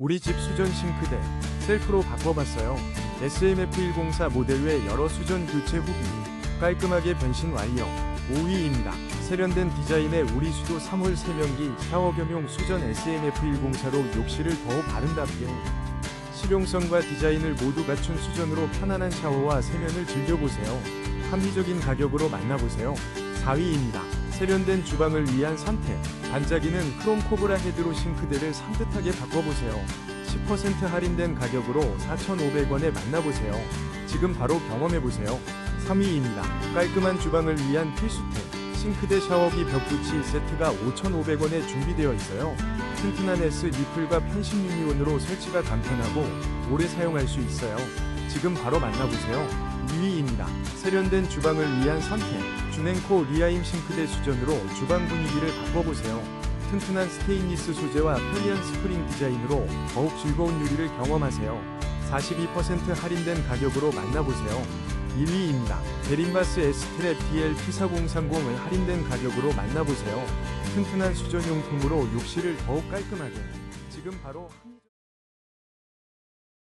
우리 집 수전 싱크대 셀프로 바꿔봤어요. SMF104 모델 외 여러 수전 교체 후기 깔끔하게 변신 완료. 5위입니다. 세련된 디자인의 우리 수도 3홀 세면기 샤워 겸용 수전 SMF104로 욕실을 더욱 아름답게 실용성과 디자인을 모두 갖춘 수전으로 편안한 샤워와 세면을 즐겨보세요. 합리적인 가격으로 만나보세요. 4위입니다. 세련된 주방을 위한 선택. 반짝이는 크롬 코브라 헤드로 싱크대를 산뜻하게 바꿔보세요. 10% 할인된 가격으로 4,500원에 만나보세요. 지금 바로 경험해보세요. 3위입니다. 깔끔한 주방을 위한 필수템. 싱크대 샤워기 벽붙이 세트가 5,500원에 준비되어 있어요. 튼튼한 S 리플과 편식 유니온으로 설치가 간편하고 오래 사용할 수 있어요. 지금 바로 만나보세요. 2위입니다. 세련된 주방을 위한 선택. 주냉코 리아임 싱크대 수전으로 주방 분위기를 바꿔보세요. 튼튼한 스테인리스 소재와 편리한 스프링 디자인으로 더욱 즐거운 요리를 경험하세요. 42% 할인된 가격으로 만나보세요. 1위입니다. 베린바스 S트랩 DL P4030을 할인된 가격으로 만나보세요. 튼튼한 수전용품으로 욕실을 더욱 깔끔하게. 지금 바로.